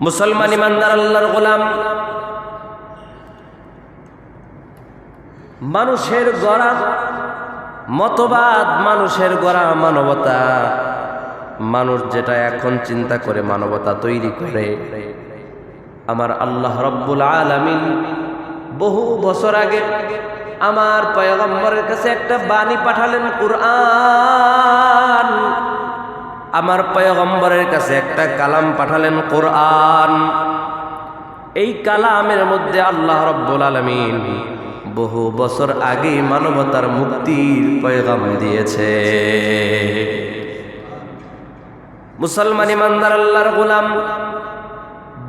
মুসলমান ইমানদার আল্লাহর গোলাম। মানুষের গড়া মতবাদ, মানুষের গড়া মানবতা। মানুষ যেটা এখন চিন্তা করে মানবতা তৈরি করে। আমার আল্লাহ রব্বুল আলামিন বহু বছর আগে আমার পয়গম্বরের কাছে একটা বাণী পাঠালেন, কোরআন। আমার পয়গম্বরের কাছে একটা কালাম পাঠালেন কোরআন। এই কালামের মধ্যে আল্লাহ রব্বুল আলমিন বহু বছর আগে মানবতার মুক্তির পয়গাম দিয়েছে। মুসলমান ইমানদার আল্লাহর গোলাম,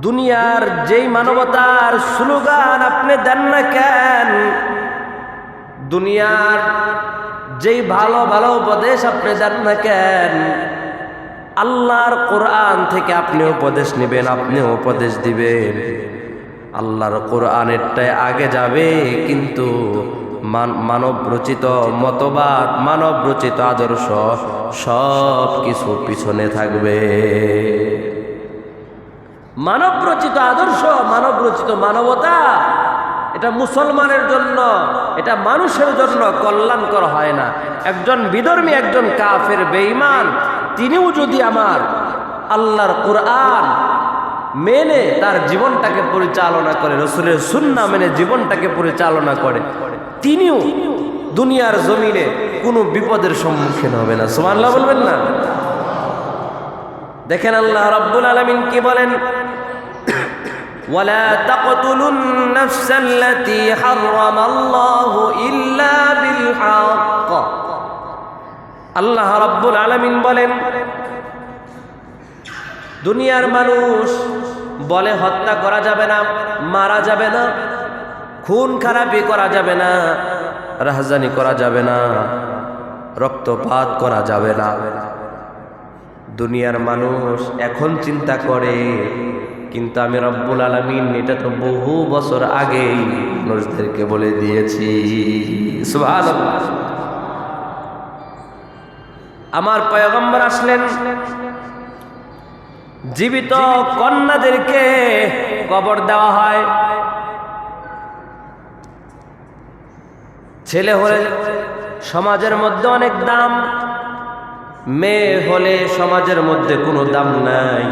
দুনিয়ার যেই মানবতার স্লোগান আপনি দেন না কেন, দুনিয়ার যেই ভালো ভালো উপদেশ আপনি দেন না কেন আল্লাহর কোরআন থেকে আপনি উপদেশ নেবেন আপনিও উপদেশ দিবেন। আল্লাহর কোরআনেরটাই আগে যাবে, কিন্তু মানব রচিত মতবাদ মানব রচিত আদর্শ সব কিছু পিছনে থাকবে। মানব রচিত আদর্শ মানব রচিত মানবতা, এটা মুসলমানের জন্য, এটা মানুষের জন্য কল্যাণকর হয় না। একজন বিধর্মী, একজন কাফের, বেঈমান তিনিও যদি আমার আল্লাহর কোরআন মেনে তার জীবনটাকে পরিচালনা করে রসুলের সুন্না মেনে জীবনটাকে পরিচালনা করে তিনিও দুনিয়ার জমিনে কোনো বিপদের সম্মুখীন হবে না সুমান্লাহ বলবেন না দেখেন আল্লাহ রব্বুল আলমিন কি বলেন ولا تقتلوا النفس التي حرم الله إلا بالحق আল্লাহ রব্বুল আলমিন বলেন, দুনিয়ার মানুষ বলে হত্যা করা যাবে না, মারা যাবে না, খুন খারাপি করা যাবে না, রাহজানি করা যাবে না, রক্তপাত করা যাবে না দুনিয়ার মানুষ এখন চিন্তা করে, কিন্তু আমি রব্বুল আলমিন, এটা তো বহু বছর আগেই মানুষদেরকে বলে দিয়েছি সুবহানাল্লাহ। আমার পয়গম্বর আসলেন। জীবিত কন্যাদেরকে কবর দেওয়া হয়। ছেলে হলে সমাজের মধ্যে অনেক দাম, মেয়ে হলে সমাজের মধ্যে কোনো দাম নাই।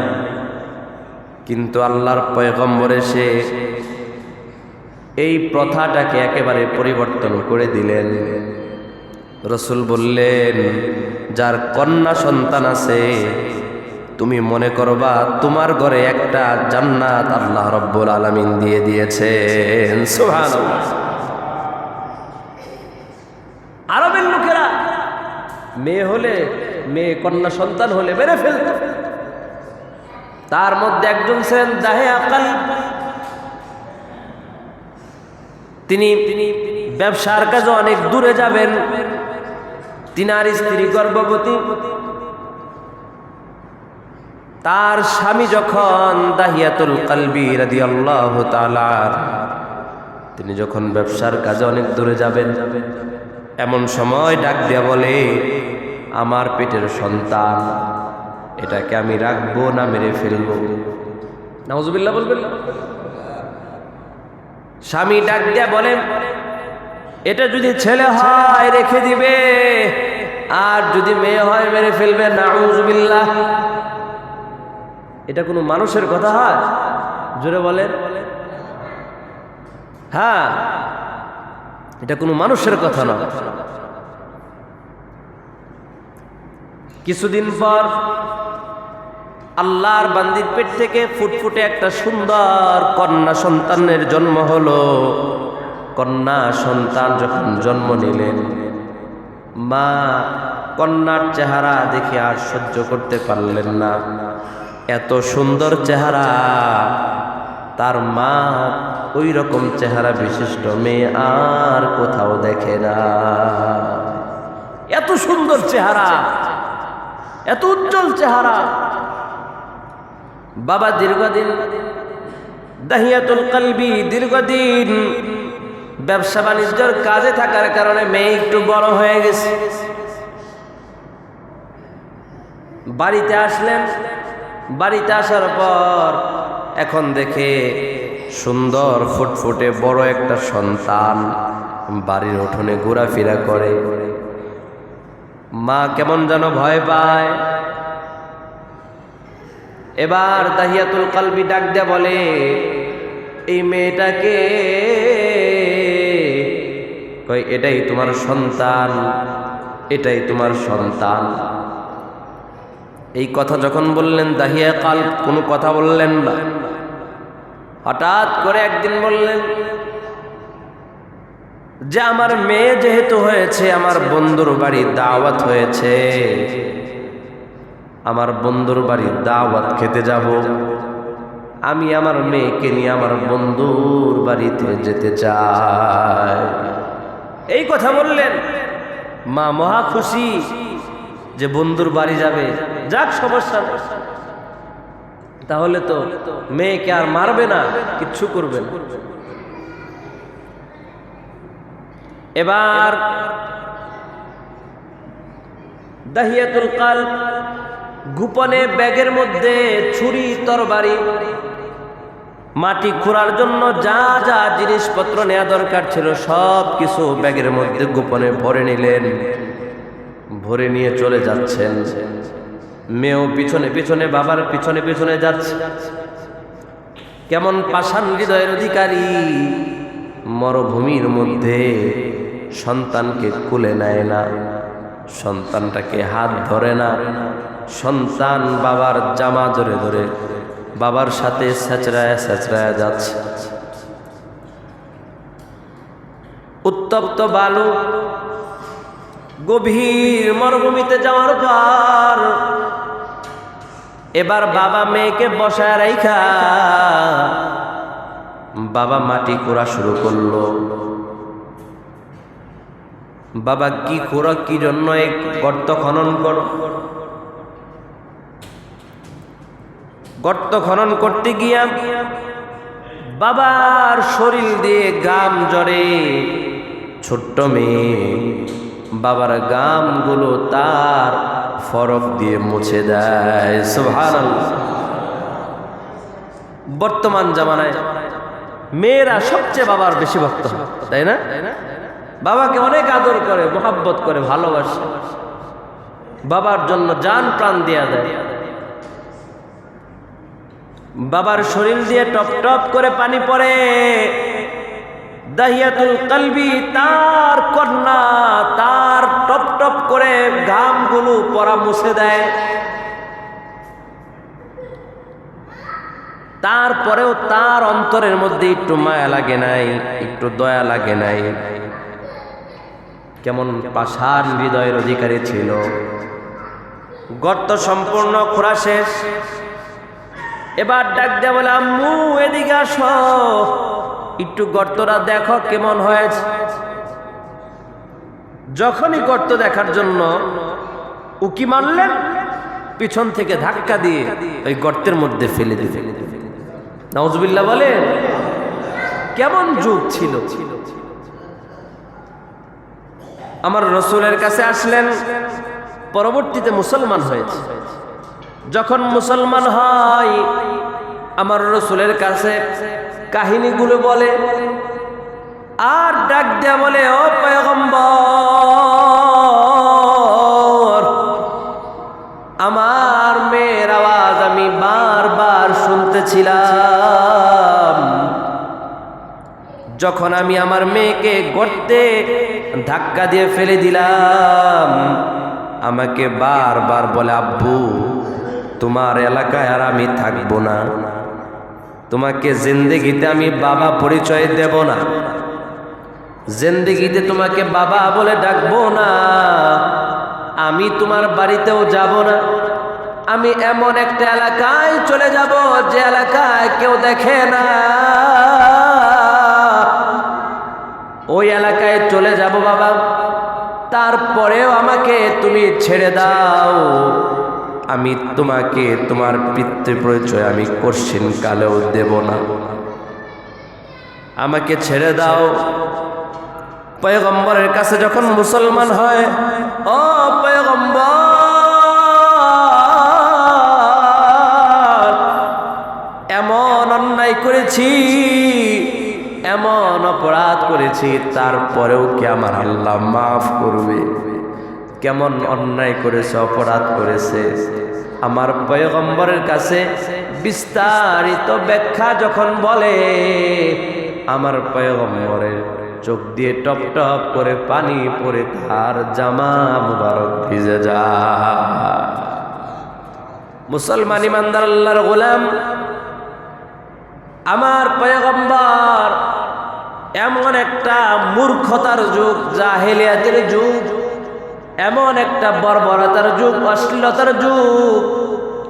কিন্তু আল্লাহর পয়গম্বর এসে এই প্রথাটাকে একেবারে পরিবর্তন করে দিলেন। রসুল বললেন, যার কন্যা সন্তান আছে, তুমি মনে করবা তোমার ঘরে একটা জান্নাত আল্লাহ রব্বুল আলমিন দিয়ে সুবহানাল্লাহ। আরবের লোকেরা মেয়ে হলে মেয়ে, কন্যা সন্তান হলে মেরে ফেলত। তার মধ্যে একজন ছিলেন দাহে আকাল। তিনি তিনি ব্যবসার কাজে অনেক দূরে যাবেন। তিনার স্ত্রী গর্ভবতী। তার স্বামী যখন দাহিয়াতুল কালবি রাদি আল্লাহ তিনি যখন ব্যবসার কাজে অনেক দূরে যাবেন, এমন সময় ডাক দিয়া বলে, আমার পেটের সন্তান, এটাকে আমি রাখব না মেরে ফেলব? নাউজুবিল্লাহ বলবেন। স্বামী ডাক দিয়া বলেন এটা যদি ছেলে হয়, রেখে দিবে। আর যদি মেয়ে হয়, মেরে ফেলবে। নাউজুবিল্লাহ এটা কোনো মানুষের কথা হয়? জোরে বলেন। হ্যাঁ এটা কোনো মানুষের কথা নয়। কিছুদিন পর আল্লাহর বান্দির পেট থেকে ফুটফুটে একটা সুন্দর কন্যা সন্তানের জন্ম হলো। কন্যা সন্তান যখন জন্ম নিলেন, মা কন্যার চেহারা দেখে আর সহ্য করতে পারলেন না। এত সুন্দর চেহারা, তার মা ওই রকম চেহারা বিশিষ্ট মেয়ে আর কোথাও দেখে না। এত সুন্দর চেহারা, এত উজ্জ্বল চেহারা। বাবা দীর্ঘদিন দাহিয়াতুল কালবি দীর্ঘদিন ব্যবসা বাণিজ্যর কাজে থাকার কারণে মেয়ে একটু বড় হয়ে গেছে। বাড়িতে আসলেন। বাড়িতে আসার পর এখন দেখে সুন্দর ফুটফুটে বড় একটা সন্তান বাড়ির উঠোনে ঘোরাফেরা করে। মা কেমন যেন ভয় পায়। এবার তাহিয়াতুল কালবি ডাক দেয়া বলে, এই মেয়েটাকে কই এটাই তোমার সন্তান, এটাই তোমার সন্তান। এই কথা যখন বললেন, দাহিয়া কাল কোনো কথা বললেন না। হঠাৎ করে একদিন বললেন, যে আমার মেয়ে যেহেতু হয়েছে, আমার বন্ধুর বাড়ি দাওয়াত হয়েছে, আমার বন্ধুর বাড়ি দাওয়াত খেতে যাব। আমি আমার মেয়েকে নিয়ে আমার বন্ধুর বাড়িতে যেতে চাই। এই কথা বললেন। মা মহা খুশি যে বন্ধুর বাড়ি যাবে। যাক, সমস্যা। তাহলে তো মেয়েকে আর মারবে না, কিচ্ছু করবে এবার দাহিয়াতুল কাল গোপনে ব্যাগের মধ্যে ছুরি, তরবারি মাটি খোঁড়ার জন্য যা যা জিনিসপত্র নেওয়া দরকার ছিল, সব কিছু ব্যাগের মধ্যে গোপনে ভরে নিলেন। ভরে নিয়ে চলে যাচ্ছেন। মেয়েও পিছনে পিছনে, বাবার পিছনে পিছনে যাচ্ছে। কেমন পাষাণ হৃদয়ের অধিকারী, মরুভূমির মধ্যে সন্তানকে কুলে নেয় না। সন্তানটাকে হাত ধরে না। সন্তান বাবার জামা ধরে ধরে বাবার সাথে স্যাচরায় স্যাচরায় যাচ্ছে। উত্তপ্ত বালু গভীর মরুভূমিতে যাওয়ার পর এবার বাবা মেয়েকে বসায় রাইখা। বাবা মাটি খোঁড়া শুরু করল। বাবা কি খোঁড়া, কি জন্য এক গর্ত খনন করো গর্ত খনন করতে গিয়া বাবার শরীর দিয়ে গাম জড়ে ছোট্ট মেয়ে, বাবার গামগুলো তার ফরক দিয়ে মুছে দেয়। সুবহানাল্লাহ। বর্তমান জামানায় মেয়েরা সবচেয়ে বাবার বেশি ভক্ত তাই না? বাবাকে অনেক আদর করে, মোহাব্বত করে, ভালোবাসে। বাবার জন্য যান প্রাণ দেয়া দেয়। বাবার শরীর দিয়ে টপ টপ করে পানি পড়ে। দাহিয়াতুল কলবি তার কন্যা তার টপ টপ করে ঘামগুলো পরা মুছে দেয়। তারপরেও তার অন্তরের মধ্যে একটু মায়া লাগে নাই, একটু দয়া লাগে নাই। কেমন পাষাণ হৃদয়ের অধিকারী ছিল। গর্ত সম্পূর্ণ খোরা শেষ। এবার ডাক দেয়া বলে, আম্মু, এদিকে আসো। একটু গর্তটা দেখো কেমন হয়েছে। যখনই গর্ত দেখার জন্য উকি মারলেন, পিছন থেকে ধাক্কা দিয়ে ওই গর্তের মধ্যে ফেলে দিতে নজবিল্লা বলে, কেমন যুগ ছিল। আমার রসুলের কাছে আসলেন, পরবর্তীতে মুসলমান হয়েছে। যখন মুসলমান হয় আমার রসুলের কাছে কাহিনীগুলো বলে, আর ডাক দেয়া বলে, ও পয়গম্বর, আমার মেয়ের আওয়াজ আমি বারবার শুনতেছিলাম। যখন আমি আমার মেয়েকে গর্তে ধাক্কা দিয়ে ফেলে দিলাম, আমাকে বারবার বলে, আব্বু, তোমার এলাকায় আর আমি থাকব না। তোমাকে জিন্দেগিতে আমি বাবা পরিচয় দেব না। জিন্দেগিতে তোমাকে বাবা বলে ডাকবো না। আমি তোমার বাড়িতেও যাব না। আমি এমন একটা এলাকায় চলে যাব যে এলাকায় কেউ দেখে না। ওই এলাকায় চলে যাব বাবা। তারপরেও আমাকে তুমি ছেড়ে দাও। আমি তোমাকে, তোমার পিতৃ পরিচয় আমি কশিন কালেও দেব না। আমাকে ছেড়ে দাও। পয়গম্বরের কাছে যখন মুসলমান হয়, ও পয়গম্বর, এমন অন্যায় করেছি, এমন অপরাধ করেছি, তারপরেও কি আমার আল্লাহ মাফ করবে? কেমন অন্যায় করেছে, অপরাধ করেছে। আমার পয়গম্বরের কাছে বিস্তারিত ব্যাখ্যা যখন বলে, আমার পয়গম্বরের চোখ দিয়ে টপ টপ করে পানি পড়ে, তার জামা মুবারক ভিজে যায়। মুসলমান ইমানদার আল্লাহর গোলাম, আমার পয়গম্বর এমন একটা মূর্খতার যুগ, জাহেলিয়াতের যুগ। এমন একটা বর্বরতার যুগ, অশ্লীলতার যুগ।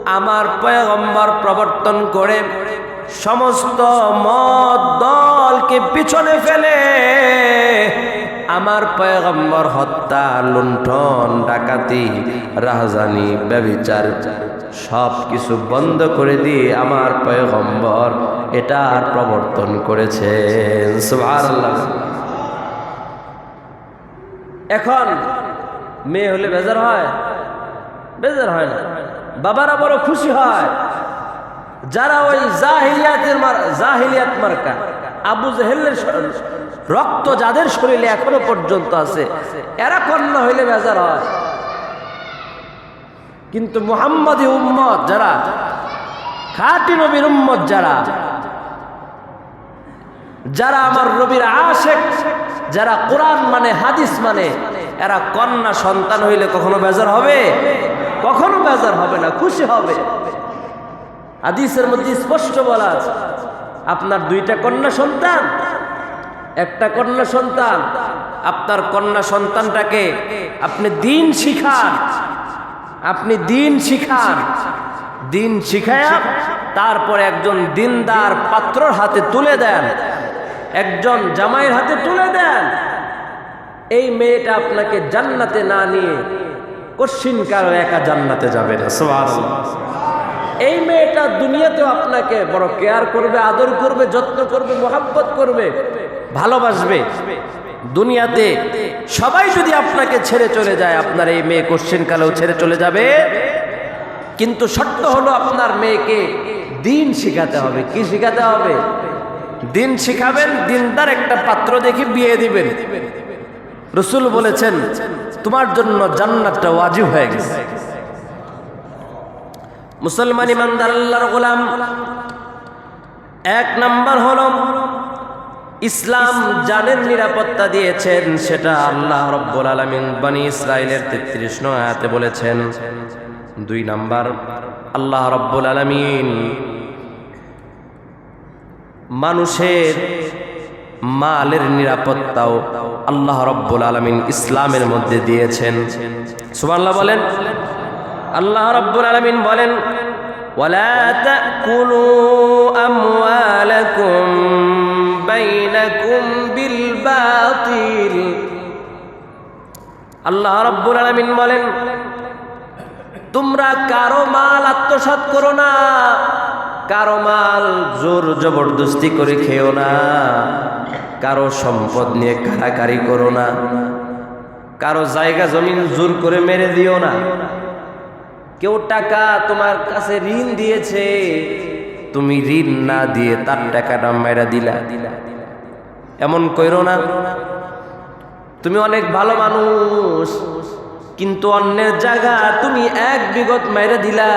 আমার পয়গম্বর প্রবর্তন করে সমস্ত মদ দলকে পিছনে ফেলে আমার পয়গম্বর হত্যা, লুণ্ঠন, ডাকাতি, রাহজানি ব্যবিচার সব কিছু বন্ধ করে দিয়ে আমার পয়গম্বর এটার প্রবর্তন করেছে এখন মেয়ে হলে বেজার হয়? বেজার হয় না। বাবারা বড় খুশি হয়। যারা ওই জাহিলিয়াতের জাহিলিয়াত মার্কা, আবু জেহেলের রক্ত যাদের শরীরে এখনও পর্যন্ত আছে, এরা কন্যা হইলে বেজার হয়। কিন্তু মুহাম্মদী উম্মত যারা, খাটি নবীর উম্মত যারা যারা আমার রবির আশেক, যারা কোরআন মানে হাদিস মানে এরা কন্যা সন্তান হইলে কখনো বেজার হবে? কখনো বেজার হবে না, খুশি হবে। হাদিসের মধ্যে স্পষ্ট বলা আছে, আপনার দুইটা কন্যা সন্তান, একটা কন্যা সন্তান, আপনার কন্যা সন্তানটাকে আপনি দিন শিখান, আপনি দিন শিখান, দিন শিখায়া তারপরে একজন দিনদার পাত্রর হাতে তুলে দেন, একজন জামাইয়ের হাতে তুলে দেন এই মেয়েটা আপনাকে জান্নাতে না নিয়ে কশ্চিন কারও একা জান্নাতে যাবে না। এই মেয়েটা দুনিয়াতেও আপনাকে বড় কেয়ার করবে, আদর করবে, যত্ন করবে, মোহাব্বত করবে, ভালোবাসবে। দুনিয়াতে সবাই যদি আপনাকে ছেড়ে চলে যায়, আপনার এই মেয়ে কোশ্চেন কালেও ছেড়ে চলে যাবে। কিন্তু শর্ত হলো আপনার মেয়েকে দিন শিখাতে হবে। কি শিখাতে হবে? দিন শিখাবেন, দিনদার একটা পাত্র দেখে বিয়ে দিবেন। রসুল বলেছেন, তোমার জন্য জান্নাতটা ওয়াজিব হয়ে গেছে। মুসলমান ইমানদার আল্লাহর গোলাম, এক নাম্বার হল, ইসলাম জানের নিরাপত্তা দিয়েছেন, সেটা আল্লাহ রব্বুল আলমিন বানী ইসরায়েলের তেত্রিশ নয়াতে বলেছেন। দুই নাম্বার, আল্লাহ রব্বুল আলমিন মানুষের মালের নিরাপত্তাও আল্লাহ রব্বুল আলমিন ইসলামের মধ্যে দিয়েছেন সুবহানাল্লাহ বলেন আল্লাহ রব্বুল আলমিন বলেন ولا تأكلوا أموالكم بينكم بالباطل আল্লাহ রব্বুল আলমিন বলেন তোমরা কারো মাল আত্মসাৎ করো না কারও মাল জোর জবরদস্তি করে খেও না। কারও সম্পদ নিয়ে কারাকারি করো না। কারও জায়গা জমিন জোর করে মেরে দিও না। কেউ টাকা তোমার কাছে ঋণ দিয়েছে। তুমি ঋণ না দিয়ে তার টাকাটা মেরা দিলা। এমন কইরো না। তুমি অনেক ভালো মানুষ, কিন্তু অন্যের জায়গা তুমি এক বিগত মেরে দিলা।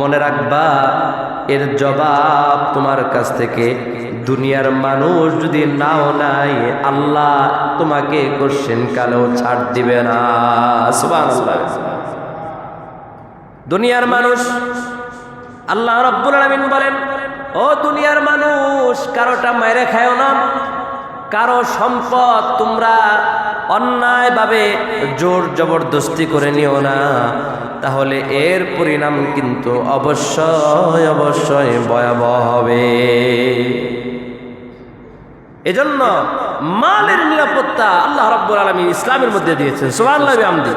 মনে রাখবা, এর জবাব তোমার কাছ থেকে। দুনিয়ার মানুষ যদি নাও নাই আল্লাহ তোমাকে কোশ্চেন কালেও ছাড় দিবে না। দুনিয়ার মানুষ, আল্লাহ রব্বুল আলামিন বলেন, ও দুনিয়ার মানুষ, কারোটা মাইরে খায়ও না। কারও সম্পদ তোমরা অন্যায়ভাবে জোর জবরদস্তি করে নিও না। তাহলে এর পরিণাম কিন্তু অবশ্যই অবশ্যই ভয়াবহ হবে। এজন্য মালের নিরাপত্তা আল্লাহ রব্বুল আলমী ইসলামের মধ্যে দিয়েছেন। সুবহানাল্লাহ আমদি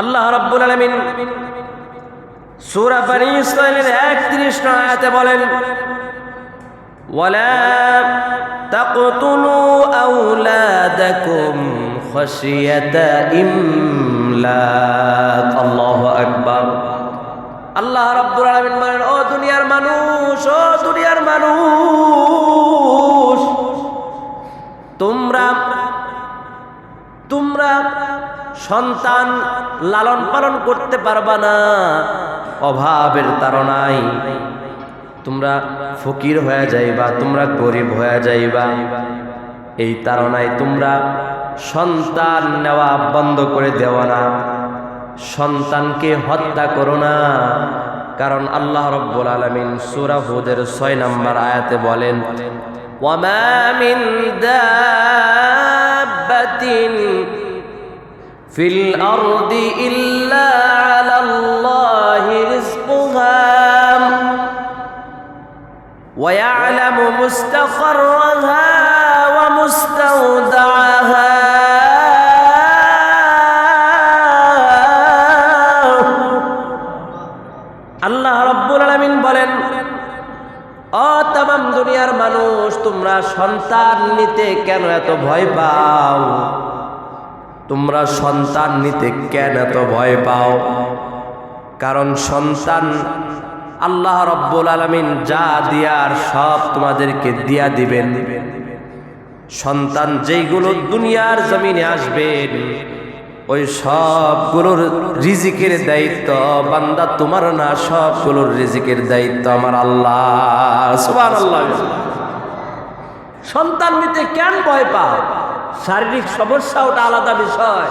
আল্লাহ রব্বুল আলমিন সুরা বানি ইসরায়েলের একত্রিশ আয়াতে বলেন ولا تقتلوا أولادكم خشية إملاق الله أكبر আল্লাহ রাব্বুল আলামিন বলেন ও দুনিয়ার মানুষ ও দুনিয়ার মানুষ তোমরা তোমরা সন্তান লালন পালন করতে পারবা না অভাবের তাড়নায় তোমরা ফকির হয়ে যাইবা, তোমরা গরিব হয়ে যাইবা। এই তাড়নায় তোমরা সন্তান নেওয়া বন্ধ করে দেওয়া না। সন্তানকে হত্যা করো না। কারণ আল্লাহ রব্বুল আলমিন সুরা হুদের ছয় নম্বর আয়াতে বলেন, ওয়ামা মিন দাব্বাতিন ফিল ইল্লা আলাল্লাহি ويعلم مستقرها ومستودعها আল্লাহ রব্বুল আলামিন বলেন ও তামাম দুনিয়ার মানুষ তোমরা সন্তান নিতে কেন এত ভয় পাও তোমরা সন্তান নিতে কেন এত ভয় পাও কারণ সন্তান আল্লাহ রব্বুল আলমিন যা দিয়ার সব তোমাদেরকে দিয়া দিবেন। সন্তান যেইগুলো দুনিয়ার জমিনে আসবেন ওই সবগুলোর রিজিকের দায়িত্ব বান্দা তোমার না, সবগুলোর রিজিকের দায়িত্ব আমার আল্লাহ। আল্লাহ সন্তান নিতে কেন ভয় পাও শারীরিক সমস্যা ওটা আলাদা বিষয়।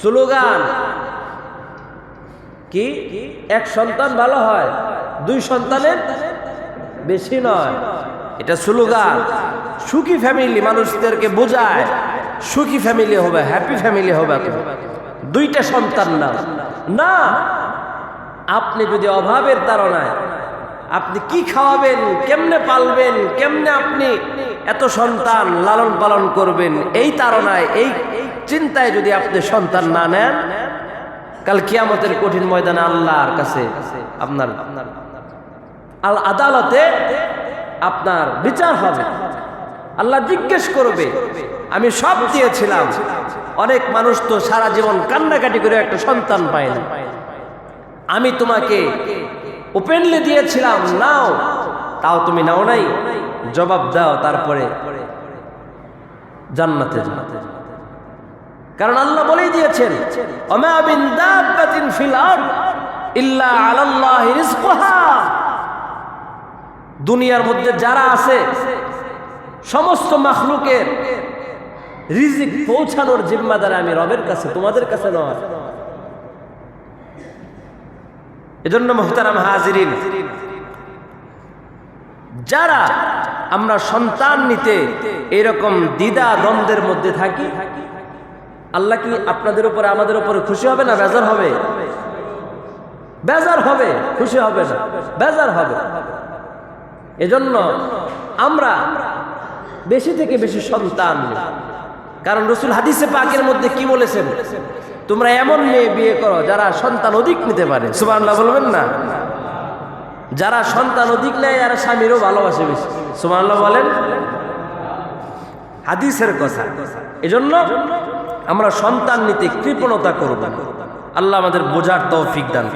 স্লোগান কি এক সন্তান ভালো হয়, দুই সন্তানের বেশি নয়। এটা স্লোগান। সুখী ফ্যামিলি মানুষদেরকে বোঝায়, সুখী ফ্যামিলি হবে, হ্যাপি ফ্যামিলি হবে। দুইটা সন্তান না না, আপনি যদি অভাবের তাড়নায় আপনি কি খাওয়াবেন, কেমনে পালবেন, কেমনে আপনি এত সন্তান লালন পালন করবেন, এই তাড়নায়, এই চিন্তায় যদি আপনি সন্তান না নেন কাল কিয়ামতের কঠিন ময়দানে আল্লাহর কাছে আপনার আল আদালতে আপনার বিচার হবে। আল্লাহ জিজ্ঞেস করবে, আমি সব দিয়েছিলাম। অনেক মানুষ তো সারা জীবন কান্নাকাটি করে একটা সন্তান পায় না। আমি তোমাকে ওপেনলি দিয়েছিলাম, নাও। তাও তুমি নাও নাই, জবাব দাও, তারপরে জান্নাতে যাও। কারণ আল্লাহ বলেই দিয়েছেন দুনিয়ার মধ্যে যারা আছে, সমস্ত মাখলুকের রিজিক পৌঁছানোর জিম্মাদার আমি রবের কাছে, তোমাদের কাছে নয় এজন্য মোহতারাম হাজিরিন, যারা আমরা সন্তান নিতে এরকম দ্বিধা দ্বন্দ্বের মধ্যে থাকি আল্লাহ কি আপনাদের উপরে, আমাদের উপরে খুশি হবে না বেজার হবে? বেজার হবে, খুশি হবে না, বেজার হবে। এজন্য আমরা বেশি থেকে বেশি সন্তান। কারণ রসুল হাদিসে পাকের মধ্যে কি বলেছেন? তোমরা এমন মেয়ে বিয়ে করো যারা সন্তান অধিক নিতে পারে। সুবহানাল্লাহ বলবেন না? যারা সন্তান অধিক নেয় আর স্বামীরও ভালোবাসে বেশি। সুবহানাল্লাহ বলেন? হাদিসের কথা। এজন্য আমরা সন্তান নিতে কৃপণতা করব আল্লাহ আমাদের বোঝার তৌফিক দান।